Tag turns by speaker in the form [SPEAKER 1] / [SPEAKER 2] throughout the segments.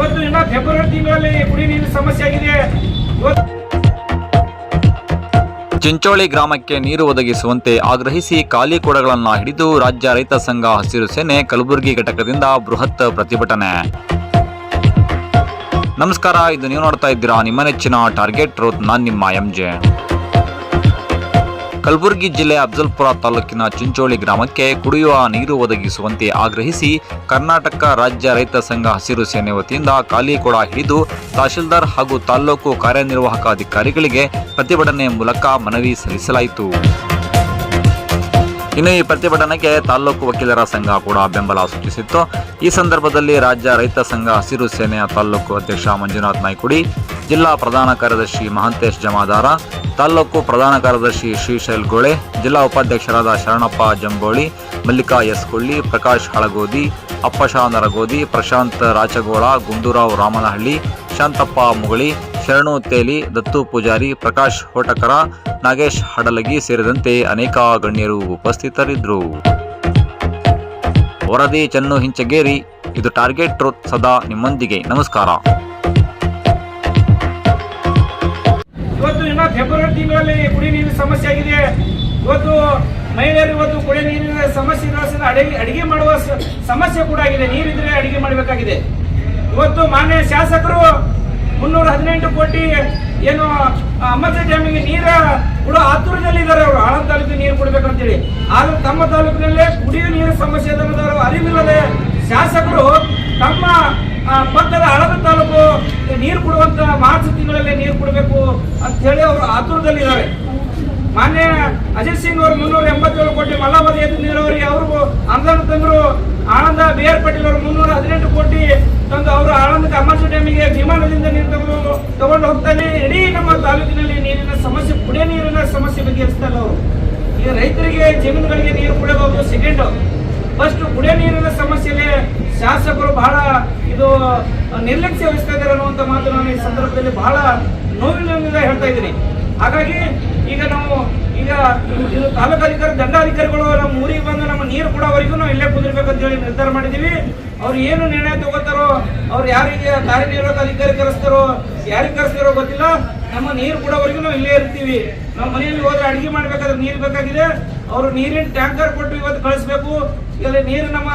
[SPEAKER 1] ಇವತ್ತು ಇನ್ನ ಫೆಬ್ರವರಿ ತಿಂಗಳಲ್ಲಿ ಕುಡಿ ನೀರಿನ ಸಮಸ್ಯೆ ಆಗಿದೆ.
[SPEAKER 2] ಚಿಂಚೋಳಿ ಗ್ರಾಮಕ್ಕೆ ನೀರು ಒದಗಿಸುವಂತೆ ಆಗ್ರಹಿಸಿ ಖಾಲಿ ಕೊಡಗಳನ್ನು ಹಿಡಿದು ರಾಜ್ಯ ರೈತ ಸಂಘ ಹಸಿರು ಸೇನೆ ಕಲಬುರಗಿ ಘಟಕದಿಂದ ಬೃಹತ್ ಪ್ರತಿಭಟನೆ. ನಮಸ್ಕಾರ, ಇದು ನೀವು ನೋಡ್ತಾ ಇದ್ದೀರಾ ನಿಮ್ಮ ನೆಚ್ಚಿನ ಟಾರ್ಗೆಟ್ ರೋತ್ ನಾನು ನಿಮ್ಮ ಎಂಜೆ ಕಲಬುರಗಿ ಜಿಲ್ಲೆ ಅಫ್ಜಲ್ಪುರ ತಾಲೂಕಿನ ಚಿಂಚೋಳಿ ಗ್ರಾಮಕ್ಕೆ ಕುಡಿಯುವ ನೀರು ಒದಗಿಸುವಂತೆ ಆಗ್ರಹಿಸಿ ಕರ್ನಾಟಕ ರಾಜ್ಯ ರೈತ ಸಂಘ ಹಸಿರು ಸೇನೆ ವತಿಯಿಂದ ಖಾಲಿ ಕೊಡ ಹಿಡಿದು ತಹಶೀಲ್ದಾರ್ ಹಾಗೂ ತಾಲ್ಲೂಕು ಕಾರ್ಯನಿರ್ವಾಹಕ ಅಧಿಕಾರಿಗಳಿಗೆ ಪ್ರತಿಭಟನೆ ಮೂಲಕ ಮನವಿ ಸಲ್ಲಿಸಲಾಯಿತು. ಇನ್ನು ಈ ಪ್ರತಿಭಟನೆಗೆ ತಾಲ್ಲೂಕು ವಕೀಲರ ಸಂಘ ಕೂಡ ಬೆಂಬಲ ಸೂಚಿಸಿತ್ತು. ಈ ಸಂದರ್ಭದಲ್ಲಿ ರಾಜ್ಯ ರೈತ ಸಂಘ ಹಸಿರು ಸೇನೆಯ ತಾಲ್ಲೂಕು ಅಧ್ಯಕ್ಷ ಮಂಜುನಾಥ್ ನಾಯ್ಕುಡಿ ಜಿಲ್ಲಾ ಪ್ರಧಾನ ಕಾರ್ಯದರ್ಶಿ ಮಹಾಂತೇಶ್ ಜಮಾದಾರ ತಾಲ್ಲೂಕು ಪ್ರಧಾನ ಕಾರ್ಯದರ್ಶಿ ಶ್ರೀಶೈಲ್ ಗೋಳೆ, ಜಿಲ್ಲಾ ಉಪಾಧ್ಯಕ್ಷರಾದ ಶರಣಪ್ಪ ಜಂಬೋಳಿ, ಮಲ್ಲಿಕಾ ಎಸ್ ಕೊಳ್ಳಿ, ಪ್ರಕಾಶ್ ಹಳಗೋದಿ, ಅಪ್ಪಶಾ ನರಗೋದಿ, ಪ್ರಶಾಂತ್ ರಾಚಗೋಳ, ಗುಂಡೂರಾವ್ ರಾಮನಹಳ್ಳಿ, ಶಾಂತಪ್ಪ ಮುಗಳಿ, ಶರಣು ತೇಲಿ, ದತ್ತು ಪೂಜಾರಿ, ಪ್ರಕಾಶ್ ಹೋಟಕರ, ನಾಗೇಶ್ ಹಡಲಗಿ ಸೇರಿದಂತೆ ಅನೇಕ ಗಣ್ಯರು ಉಪಸ್ಥಿತರಿದ್ದರು. ವರದಿ ಚನ್ನು ಹಿಂಚಗೇರಿ, ಇದು ಟಾರ್ಗೆಟ್ ಟ್ರೂತ್ ಸದಾ ನಿಮ್ಮೊಂದಿಗೆ. ನಮಸ್ಕಾರ.
[SPEAKER 1] ಫೆಬ್ರವರಿ ತಿಂಗಳಲ್ಲಿ ಕುಡಿ ನೀರಿನ ಸಮಸ್ಯೆ ಆಗಿದೆ. ಇವತ್ತು ಮಹಿಳೆಯರು ಇವತ್ತು ಕುಡಿಯ ನೀರಿನ ಸಮಸ್ಯೆ ಅಡಿಗೆ ಅಡಿಗೆ ಮಾಡುವ ಸಮಸ್ಯೆ ಕೂಡ ಆಗಿದೆ. ನೀರಿದ್ರೆ ಅಡಿಗೆ ಮಾಡಬೇಕಾಗಿದೆ. ಇವತ್ತು ಮಾನ್ಯ ಶಾಸಕರು ಮುನ್ನೂರ ಹದಿನೆಂಟು ಕೋಟಿ ಏನು ಅಮ್ಮಚ ಡ್ಯಾಮಿಗೆ ನೀರ ಕೂಡ ಆತುರದಲ್ಲಿ ಇದ್ದಾರೆ ಅವರು. ಆಳಂದ ತಾಲೂಕಿಗೆ ನೀರು ಕೊಡ್ಬೇಕಂತೇಳಿ ಆದ್ರೆ ತಮ್ಮ ತಾಲೂಕಿನಲ್ಲೇ ಕುಡಿಯುವ ನೀರಿನ ಸಮಸ್ಯೆ ಅದನ್ನು ಅರಿವಿಲ್ಲದೆ ಶಾಸಕರು ತಮ್ಮ ಪಕ್ಕದ ಹಳದ ತಾಲೂಕು ನೀರು ಕೊಡುವಂತ ಮಾರ್ಚ್ ತಿಂಗಳಲ್ಲಿ ನೀರು ಕೊಡಬೇಕು ಅಂತ ಹೇಳಿ ಅವರು ಆತುರದಲ್ಲಿದ್ದಾರೆ. ಮಾನ್ಯ ಅಜಿತ್ ಸಿಂಗ್ ಅವರು ಮುನ್ನೂರ ಎಂಬತ್ತೇಳು ಕೋಟಿ ಮಲ್ಲಾಬದಿ ಎದ್ದು ನೀರಾವರಿ ಅವರು ಅನುದಾನ ತಂದ್ರು ಆನಂದ ಬಿ ಆರ್ ಪಾಟೀಲ್ ಅವರು ಮುನ್ನೂರ ಹದಿನೆಂಟು ಕೋಟಿ ತಂದು ಅವರು ಆನಂದ ಅಮರ್ಜ ಡ್ಯಾಮಿಗೆ ವಿಮಾನದಿಂದ ನೀರು ತಗೊಂಡು ತಗೊಂಡು ಹೋಗ್ತಾನೆ. ಇಡೀ ನಮ್ಮ ತಾಲೂಕಿನಲ್ಲಿ ನೀರಿನ ಸಮಸ್ಯೆ, ಕುಡಿಯ ನೀರಿನ ಸಮಸ್ಯೆ ಬಗ್ಗೆ ಇಲ್ಲ ಅವರು. ಈಗ ರೈತರಿಗೆ ಜಮೀನುಗಳಿಗೆ ನೀರು ಕುಡಿಯಬಹುದು ಸೆಕೆಂಡ್ ಫಸ್ಟ್ ಕುಡಿಯ ನೀರಿನ ಸಮಸ್ಯೆಯಲ್ಲಿ ಶಾಸಕರು ಬಹಳ ಇದು ನಿರ್ಲಕ್ಷ್ಯ ವಹಿಸ್ತಾ ಇದ್ದಾರೆ ಅನ್ನುವಂಥ ಮಾತು ನಾನು ಈ ಸಂದರ್ಭದಲ್ಲಿ ಬಹಳ ನೋವಿನಿಂದ ಹೇಳ್ತಾ ಇದ್ದೀನಿ. ಹಾಗಾಗಿ ಈಗ ನಾವು ಈಗ ಇದು ತಾಲೂಕಾಧಿಕಾರಿ ದಂಡಾಧಿಕಾರಿಗಳು ನಮ್ಮ ಊರಿಗೆ ಬಂದು ನಮ್ಮ ನೀರು ಕೊಡೋವರೆಗೂ ನಾವು ಇಲ್ಲೇ ಕುದಿರ್ಬೇಕಂತ ಹೇಳಿ ನಿರ್ಧಾರ ಮಾಡಿದ್ದೀವಿ. ಅವ್ರು ಏನು ನಿರ್ಣಯ ತಗೋತಾರೋ, ಅವ್ರು ಯಾರಿಗೆ ಕಾರ್ಯನಿರ್ವಾಹಕ ಅಧಿಕಾರಿ ಕರೆಸ್ತಾರೋ, ಯಾರಿಗೆ ಕರೆಸ್ತಾರೋ ಗೊತ್ತಿಲ್ಲ. ನಮ್ಮ ನೀರು ಕೊಡೋವರೆಗೂ ನಾವು ಇಲ್ಲೇ ಇರ್ತೀವಿ. ನಾವು ಮನೆಯಲ್ಲಿ ಹೋದ್ರೆ ಅಡಿಗೆ ಮಾಡ್ಬೇಕಾದ್ರೆ ನೀರು ಬೇಕಾಗಿದೆ. ಅವರು ನೀರಿನ ಟ್ಯಾಂಕರ್ ಕೊಟ್ಟು ಇವತ್ತು ಕಳಿಸ್ಬೇಕು. ಇಲ್ಲಿ ನೀರು ನಮ್ಮ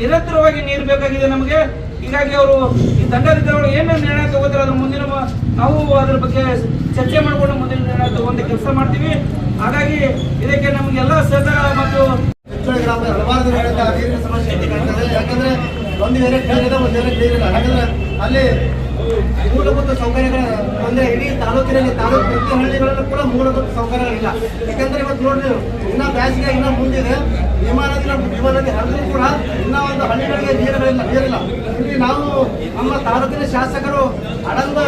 [SPEAKER 1] ನಿರಂತರವಾಗಿ ನೀರು ಬೇಕಾಗಿದೆ ನಮಗೆ. ಹೀಗಾಗಿ ಅವರು ಈ ದಂಡಾಧಿಕಾರಿಗಳು ಏನು ನಿರ್ಣಯ ತಗೋತಾರೆ ಅದ್ರ ಮುಂದಿನ ನಾವು ಅದ್ರ ಬಗ್ಗೆ ಚರ್ಚೆ ಮಾಡಿಕೊಂಡು ಮುಂದಿನ ನಿರ್ಣಯ ತಗೊಂಡು ಕೆಲಸ ಮಾಡ್ತೀವಿ. ಹಾಗಾಗಿ ಇದಕ್ಕೆ ನಮಗೆಲ್ಲ ಸಹಕಾರ ಮತ್ತು
[SPEAKER 3] ಹಲವಾರು ಸಮಸ್ಯೆ ಯಾಕಂದ್ರೆ ಒಂದು ಕ್ಲೀನ್ ಇದೆ, ಒಂದು ಯಾಕಂದ್ರೆ ಅಲ್ಲಿ ಮೂಲಭೂತ ಸೌಕರ್ಯಗಳ ಅಂದ್ರೆ ಇಡೀ ತಾಲೂಕಿನಲ್ಲಿ ತಾಲೂಕು ಪ್ರತಿ ಹಳ್ಳಿಗಳಲ್ಲೂ ಕೂಡ ಮೂಲಭೂತ ಸೌಕರ್ಯಗಳಿಲ್ಲ ಯಾಕಂದ್ರೆ ಇವತ್ತು ನೋಡ್ರಿ, ಇನ್ನ ಬ್ಯಾಸಿಗೆ ಇನ್ನ ಮುಂದಿದೆ. ವಿಮಾನದಿಂದ ವಿಮಾನದಲ್ಲಿ ವಿಮಾನ ನದಿ ಹರಿದ್ರು ಕೂಡ ಇನ್ನ ಒಂದು ಹಳ್ಳಿಗಳಿಗೆ ನೀರುಗಳಿಲ್ಲ, ನೀರಿಲ್ಲ. ಇಲ್ಲಿ ನಾವು ನಮ್ಮ ತಾಲೂಕಿನ ಶಾಸಕರು ಅಡಂದ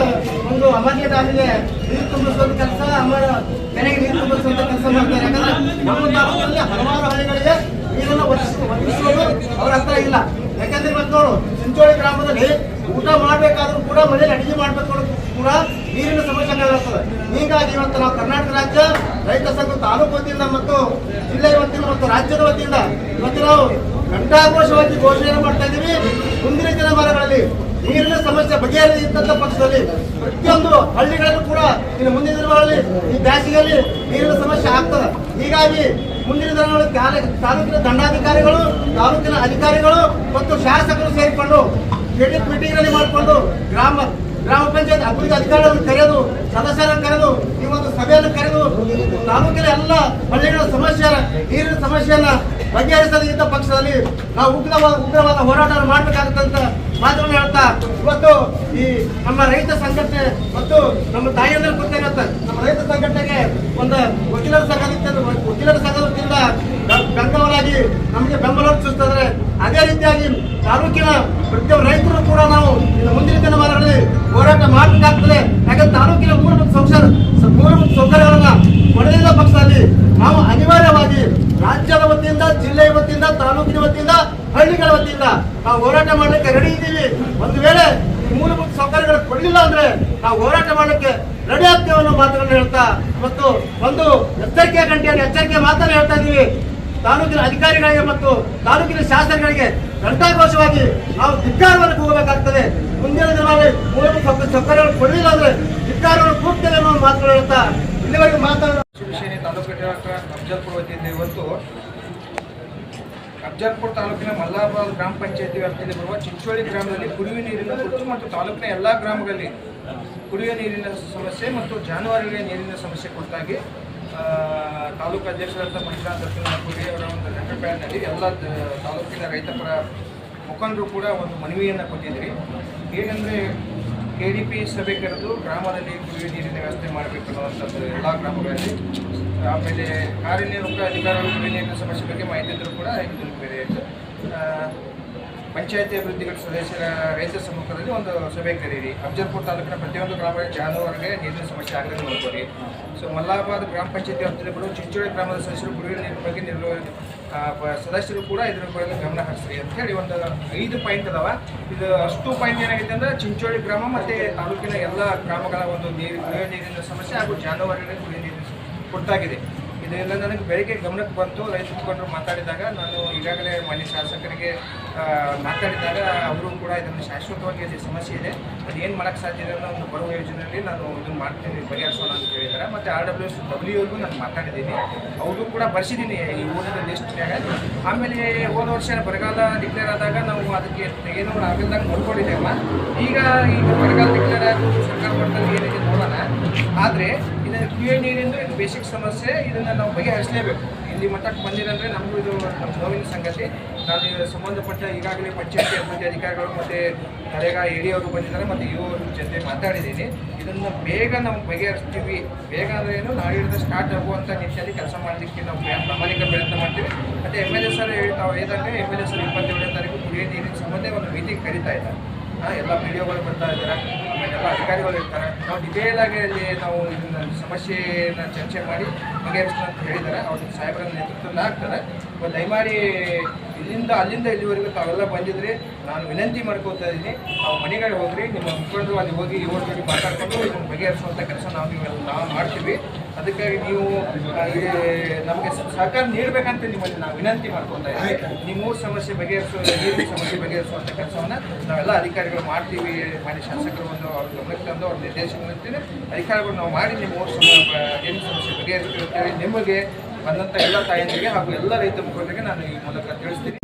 [SPEAKER 3] ಒಂದು ಅಮರ್ಯ ಡ್ಯಾಮಿಗೆ ನೀರು ತುಂಬಿಸುವಂತ ಕೆಲಸ ಅಮರ ಮನೆಗೆ ನೀರು ತುಂಬಿಸುವಂತ ಕೆಲಸ ಮಾಡ್ತಾರೆ. ಯಾಕಂದ್ರೆ ನಮ್ಮ ತಾಲೂಕಿನಲ್ಲಿ ಹಲವಾರು ಹಳ್ಳಿಗಳಿಗೆ ನೀರನ್ನು ಒದಗಿಸ ಒದಗಿಸುವುದು ಅವ್ರ ಹತ್ರ ಇಲ್ಲ. ಯಾಕಂದ್ರೆ ಇವತ್ತು ನೋಡು, ಚಿಂಚೋಳಿ ಗ್ರಾಮದಲ್ಲಿ ಊಟ ಮಾಡ್ಬೇಕಾದ್ರೂ ಕೂಡ ಮನೇಲಿ ಅಡಿಗೆ ಮಾಡಬೇಕು ಕೂಡ ನೀರಿನ ಸಮಸ್ಯೆ ಹೀಗಾಗಿ ಇವತ್ತು ನಾವು ಕರ್ನಾಟಕ ರಾಜ್ಯ ರೈತ ಸಂಘ ತಾಲೂಕು ವತಿಯಿಂದ ಮತ್ತು ಜಿಲ್ಲೆಯ ವತಿಯಿಂದ ಮತ್ತು ರಾಜ್ಯದ ವತಿಯಿಂದ ಇವತ್ತು ನಾವು ಘಂಟಾಘೋಷವಾಗಿ ಘೋಷಣೆ ಮಾಡ್ತಾ ಇದ್ದೀವಿ. ಮುಂದಿನ ದಿನಮಾನಗಳಲ್ಲಿ ನೀರಿನ ಸಮಸ್ಯೆ ಬಗೆಹರಿದಂತ ಪಕ್ಷದಲ್ಲಿ ಪ್ರತಿಯೊಂದು ಹಳ್ಳಿಗಳಲ್ಲೂ ಕೂಡ ಇನ್ನು ಮುಂದಿನ ದಿನಗಳಲ್ಲಿ ಈ ಬ್ಯಾಸಿಗೆಯಲ್ಲಿ ನೀರಿನ ಸಮಸ್ಯೆ ಆಗ್ತದೆ. ಹೀಗಾಗಿ ಮುಂದಿನ ದಿನಗಳಲ್ಲಿ ತಾಲ- ತಾಲೂಕಿನ ದಂಡಾಧಿಕಾರಿಗಳು, ತಾಲೂಕಿನ ಅಧಿಕಾರಿಗಳು ಮತ್ತು ಶಾಸಕರು ಸೇರಿಕೊಂಡು ಮೀಟಿಂಗ್ ಮೀಟಿಂಗ್ನಲ್ಲಿ ಮಾಡಿಕೊಂಡು ಗ್ರಾಮ ಗ್ರಾಮ ಪಂಚಾಯತ್ ಅಭಿವೃದ್ಧಿ ಅಧಿಕಾರಿಗಳನ್ನು ಕರೆದು, ಸದಸ್ಯರನ್ನು ಕರೆದು ಈ ಒಂದು ಸಭೆಯನ್ನು ಕರೆದು, ತಾಲೂಕಿನ ಎಲ್ಲ ಹಳ್ಳಿಗಳ ಸಮಸ್ಯೆ ನೀರಿನ ಸಮಸ್ಯೆಯನ್ನ ಬಗೆಹರಿಸದಿದ್ದ ಪಕ್ಷದಲ್ಲಿ ನಾವು ಉಗ್ರವಾದ ಉಗ್ರವಾದ ಹೋರಾಟವನ್ನು ಮಾಡಬೇಕಾಗುತ್ತಂತ ಮಾತುಗಳನ್ನು ಹೇಳ್ತಾ, ಇವತ್ತು ಈ ನಮ್ಮ ರೈತ ಸಂಘಟನೆ ಮತ್ತು ನಮ್ಮ ತಾಯಿಯಂದ್ರೆ ಗೊತ್ತಿರುತ್ತೆ ನಮ್ಮ ರೈತ ಸಂಘಟನೆಗೆ ಒಂದು ವಕೀಲರ ಸಂಘದಿಂದ ವಕೀಲರ ಸಂಘದ ವತಿಯಿಂದ ಬೆಂಬಲವಾಗಿ ನಮಗೆ ಬೆಂಬಲ ಸೂಚಿಸಿದ್ರೆ ಅದೇ ರೀತಿಯಾಗಿ ತಾಲೂಕಿನ ಪ್ರತಿಯೊಬ್ಬ ರೈತರು ಕೂಡ ನಾವು ಇನ್ನು ಮುಂದಿನ ದಿನಮಾನಗಳಲ್ಲಿ ಹೋರಾಟ ಮಾಡಬೇಕಾಗ್ತದೆ. ಯಾಕಂದ್ರೆ ತಾಲೂಕಿನ ಮೂಲಭೂತ ಸೌಕರ್ಯ ಮೂಲಭೂತ ಸೌಕರ್ಯಗಳನ್ನ ಪಡೆದಿದ್ದ ಪಕ್ಷದಲ್ಲಿ ನಾವು ಅನಿವಾರ್ಯವಾಗಿ ರಾಜ್ಯದ ವತಿಯಿಂದ, ಜಿಲ್ಲೆಯ ವತಿಯಿಂದ, ತಾಲೂಕಿನ ವತಿಯಿಂದ, ಹಳ್ಳಿಗಳ ವತಿಯಿಂದ ನಾವು ಹೋರಾಟ ಮಾಡಲಿಕ್ಕೆ ರೆಡಿ ಇದ್ದೀವಿ. ಒಂದು ವೇಳೆ ಈ ಮೂಲಭೂತ ಸೌಕರ್ಯಗಳು ಕೊಡಲಿಲ್ಲ ಅಂದ್ರೆ ನಾವು ಹೋರಾಟ ಮಾಡಲಿಕ್ಕೆ ರೆಡಿ ಆಗ್ತೇವೆ ಅನ್ನೋ ಮಾತುಗಳನ್ನು ಹೇಳ್ತಾ ಮತ್ತು ಒಂದು ಎಚ್ಚರಿಕೆಯ ಗಂಟೆಯನ್ನು ಎಚ್ಚರಿಕೆ ಮಾತನ್ನು ಹೇಳ್ತಾ ಇದ್ದೀವಿ. ತಾಲೂಕಿನ ಅಧಿಕಾರಿಗಳಿಗೆ ಮತ್ತು ತಾಲೂಕಿನ ಶಾಸಕರಿಗೆ ಘಂಟಾಘೋಷವಾಗಿ ನಾವು ಧಿಕ್ಕಾರವನ್ನು ಕೂಗಬೇಕಾಗ್ತದೆ. ಮುಂದಿನ ದಿನ ಸೌಕರ್ಯಗಳು ಕೊಡಲಿಲ್ಲ ಅಂದ್ರೆ ಧಿಕ್ಕಾರವನ್ನು ಕೂಗ್ತೇವೆ ಅನ್ನೋ ಮಾತು ಇಲ್ಲಿವರೆಗೆ ಮಾತಾಡೋಣ.
[SPEAKER 4] ಶಿವಸೇನೆ ತಾಲೂಕು ವತಿಯಿಂದ ಇವತ್ತು ಅಫಜಲ್ಪುರ ತಾಲೂಕಿನ ಮಲ್ಲಾಪುರ ಗ್ರಾಮ ಪಂಚಾಯತಿ ವ್ಯಾಪ್ತಿಯಲ್ಲಿ ಬರುವ ಚಿಂಚೋಳಿ ಗ್ರಾಮದಲ್ಲಿ ಕುಡಿಯುವ ನೀರಿನ ಕುರಿತು ಮತ್ತು ತಾಲೂಕಿನ ಎಲ್ಲ ಗ್ರಾಮಗಳಲ್ಲಿ ಕುಡಿಯುವ ನೀರಿನ ಸಮಸ್ಯೆ ಮತ್ತು ಜಾನುವಾರುಗಳ ನೀರಿನ ಸಮಸ್ಯೆ ಕುರಿತಾಗಿ ತಾಲೂಕು ಅಧ್ಯಕ್ಷರಾದ ಮಹಿಳಾ ದಕ್ಷಿಣಪುರಿ ಅವರ ಒಂದು ಲೆಟರ್ ಎಲ್ಲ ತಾಲೂಕಿನ ರೈತಪರ ಮುಖಂಡರು ಕೂಡ ಒಂದು ಮನವಿಯನ್ನು ಕೊಟ್ಟಿದ್ದೀರಿ. ಏನಂದರೆ ಕೆ ಡಿ ಪಿ ಸಭೆ ಕರೆದು ಗ್ರಾಮದಲ್ಲಿ ಕುಡಿಯುವ ನೀರಿನ ವ್ಯವಸ್ಥೆ ಮಾಡಬೇಕು ಅನ್ನುವಂಥದ್ದು ಎಲ್ಲ ಗ್ರಾಮಗಳಲ್ಲಿ. ಆಮೇಲೆ ಕಾರ್ಯನಿರ್ವಾಹಕ ಅಧಿಕಾರಿಗಳು ಕುಡಿಯುವ ನೀರಿನ ಸಮಸ್ಯೆ ಬಗ್ಗೆ ಮಾಹಿತಿ ಇದ್ದರೂ ಕೂಡ ಇದು ಬೇರೆ ಪಂಚಾಯತಿ ಅಭಿವೃದ್ಧಿಗಳ ಸದಸ್ಯರ ರೈತ ಸಮ್ಮುಖದಲ್ಲಿ ಒಂದು ಸಭೆ ಕರೀರಿ. ಅಫ್ಜಲ್ಪುರ್ ತಾಲೂಕಿನ ಪ್ರತಿಯೊಂದು ಗ್ರಾಮಗಳ ಜಾನುವಾರಿಗೆ ನೀರಿನ ಸಮಸ್ಯೆ ಆಗದೆ ನೋಡ್ಕೊಳ್ಳಿ ಸೊ ಮಲ್ಲಾಬಾದ್ ಗ್ರಾಮ ಪಂಚಾಯತಿ ವ್ಯಾಪ್ತಿಗಳು ಚಿಂಚೋಳಿ ಗ್ರಾಮದ ಸದಸ್ಯರು ಕುಡಿಯುವ ನೀರಿನ ಬಗ್ಗೆ ನಿರ್ವ ಸದಸ್ಯರು ಕೂಡ ಇದರ ಬಗ್ಗೆ ಗಮನ ಹರಿಸ್ರಿ ಅಂತ ಹೇಳಿ ಒಂದು ಐದು ಪಾಯಿಂಟ್ ಅದಾವ. ಇದು ಅಷ್ಟು ಪಾಯಿಂಟ್ ಏನಾಗಿದೆ ಅಂದ್ರೆ ಚಿಂಚೋಳಿ ಗ್ರಾಮ ಮತ್ತೆ ತಾಲೂಕಿನ ಎಲ್ಲ ಗ್ರಾಮಗಳ ಒಂದು ನೀರು ನೀರಿನ ಸಮಸ್ಯೆ ಹಾಗೂ ಜಾನುವಾರಿಗಳಿಗೆ ಕುಡಿಯುವ ನೀರಿನ ಕುರಿತಾಗಿದೆ ಇದೆಲ್ಲ ನನಗೆ ಬೆಳಿಗ್ಗೆ ಗಮನಕ್ಕೆ ಬಂತು. ರೈತ ಮುಖಂಡರು ಮಾತಾಡಿದಾಗ ನಾನು ಈಗಾಗಲೇ ಮಾನ್ಯ ಶಾಸಕರಿಗೆ ಮಾತಾಡಿದಾಗ ಅವರು ಕೂಡ ಇದನ್ನು ಶಾಶ್ವತವಾಗಿ ಅಲ್ಲಿ ಸಮಸ್ಯೆ ಇದೆ. ಅದು ಏನು ಮಾಡೋಕ್ಕೆ ಸಾಧ್ಯ ಇದೆ ಅನ್ನೋ ಒಂದು ಬರುವ ಯೋಜನೆಯಲ್ಲಿ ನಾನು ಇದನ್ನು ಮಾಡ್ತೀನಿ, ಬಗೆಹರಿಸೋಣ ಅಂತ ಹೇಳಿದ್ದಾರೆ. ಮತ್ತು ಆರ್ ಡಬ್ಲ್ಯೂ ಎಸ್ ನಾನು ಮಾತಾಡಿದ್ದೀನಿ. ಅವರು ಕೂಡ ಬರ್ಸಿದ್ದೀನಿ. ಈ ಓದಿನ ಲಿಸ್ಟ್ನಾಗ ಆಮೇಲೆ ಹೋದ ವರ್ಷ ಬರಗಾಲ ಡಿಕ್ಲೇರ್ ಆದಾಗ ನಾವು ಅದಕ್ಕೆ ಏನು ಆಗಲ್ದಾಗ ನೋಡ್ಕೊಂಡಿದ್ದೇವಲ್ಲ. ಈಗ ಈಗ ಬರಗಾಲ ಡಿಕ್ಲೇರ್ ಆಗೋದು ಸರ್ಕಾರ ಮಟ್ಟದಲ್ಲಿ ಏನಿದೆ ನೋಡೋಣ. ಆದರೆ ಕುಡಿಯೋ ನೀರಿಂದು ಇದು ಬೇಸಿಕ್ ಸಮಸ್ಯೆ, ಇದನ್ನು ನಾವು ಬಗೆಹರಿಸಲೇಬೇಕು. ಇಲ್ಲಿ ಮಟ್ಟಕ್ಕೆ ಬಂದಿರಂದ್ರೆ ನಮಗೂ ಇದು ನೋವಿನ ಸಂಗತಿ. ನಾನು ಸಂಬಂಧಪಟ್ಟ ಈಗಾಗಲೇ ಪಂಚಾಯತಿ ಅಭಿವೃದ್ಧಿ ಅಧಿಕಾರಿಗಳು ಮತ್ತು ನರೇಗಾ ಅವರು ಬಂದಿದ್ದಾರೆ, ಮತ್ತು ಇಒ ಜೊತೆ ಮಾತಾಡಿದ್ದೀನಿ. ಇದನ್ನು ಬೇಗ ನಾವು ಬಗೆಹರಿಸ್ತೀವಿ. ಬೇಗ ಅಂದರೆ ಏನು ನಾಡಿದ್ದು ಸ್ಟಾರ್ಟ್ ಆಗುವಂಥ ನಿಟ್ಟಿನಲ್ಲಿ ಕೆಲಸ ಮಾಡಲಿಕ್ಕೆ ನಾವು ಪ್ರಾಮಾಣಿಕ ಪ್ರಯತ್ನ ಮಾಡ್ತೀವಿ. ಮತ್ತು ಎಂ ಎಲ್ ಎ ಸರ್ ಹೇಳ್ತಾವೆ ಏನಂದರೆ ಎಂ ಎಲ್ ಎ ಸರ್ ಇಪ್ಪತ್ತೇಳನೇ ತಾರೀಕು ಕುಡಿಯೋ ನೀರಿನ ಸಂಬಂಧ ಒಂದು ಮೀಟಿಂಗ್ ಕರೀತಾ ಇದ್ದಾರೆ. ಎಲ್ಲ ಪಿ ಡಿ ಒಗಳು ಬರ್ತಾ ಇದ್ದಾರೆ. ಆಮೇಲೆ ಎಲ್ಲ ಅಧಿಕಾರಿಗಳು ಇರ್ತಾರೆ. ನಾವು ಡಿಟೇಲ್ ಆಗಿ ಅಲ್ಲಿ ನಾವು ಇದನ್ನ ಸಮಸ್ಯೆನ ಚರ್ಚೆ ಮಾಡಿ ಬಗೆಹರಿಸ್ತಾ ಅಂತ ಹೇಳಿದ್ದಾರೆ. ಅವ್ರ ಸಾಹೇಬರ ನೇತೃತ್ವದಲ್ಲಿ ಆಗ್ತಾರೆ. ದಯಮಾಡಿ ಇಲ್ಲಿಂದ ಅಲ್ಲಿಂದ ಇಲ್ಲಿವರೆಗೂ ತಾವೆಲ್ಲ ಬಂದಿದ್ರಿ ನಾನು ವಿನಂತಿ ಮಾಡ್ಕೋತಾ ಇದ್ದೀನಿ. ನಾವು ಮನೆಗಳಿಗೆ ಹೋಗ್ರಿ. ನಿಮ್ಮ ಮುಖಂಡರು ಅಲ್ಲಿ ಹೋಗಿ ಇವ್ರ ಜೊತೆ ಮಾತಾಡ್ಕೊಂಡು ಇದನ್ನು ಬಗೆಹರಿಸುವಂಥ ಕೆಲಸ ನಾವು ನಾವು ಮಾಡ್ತೀವಿ. ಅದಕ್ಕಾಗಿ ನೀವು ನಮಗೆ ಸಹಕಾರ ನೀಡಬೇಕಂತ ನಿಮ್ಮಲ್ಲಿ ನಾವು ವಿನಂತಿ ಮಾಡ್ಕೊತಾ ಇದ್ದೀವಿ. ನಿಮ್ಮ ಊರು ಸಮಸ್ಯೆ ಬಗೆಹರಿಸುವ ನೀರಿನ ಸಮಸ್ಯೆ ಬಗೆಹರಿಸುವಂಥ ಕೆಲಸವನ್ನು ನಾವೆಲ್ಲ ಅಧಿಕಾರಿಗಳು ಮಾಡ್ತೀವಿ ಮಾನ್ಯ ಶಾಸಕರು ಒಂದು ಅವ್ರ ಗಮನಕ್ಕೆ ತಂದು ಅವ್ರ ನಿರ್ದೇಶನ ಮಾಡ್ತೀವಿ ಅಧಿಕಾರಿಗಳು ನಾವು ಮಾಡಿ ನಿಮ್ಮ ಊರು ಸಮ ನೀರಿನ ಸಮಸ್ಯೆ ಬಗೆಹರಿಸ್ತೀವಿ ಅಂತೇಳಿ ನಿಮಗೆ ಬಂದಂಥ ಎಲ್ಲ ತಾಯಂದಿಗೆ ಹಾಗೂ ಎಲ್ಲ ರೈತ ಮುಖಂಡರಿಗೆ ನಾನು ಈ ಮೂಲಕ ತಿಳಿಸ್ತೀನಿ.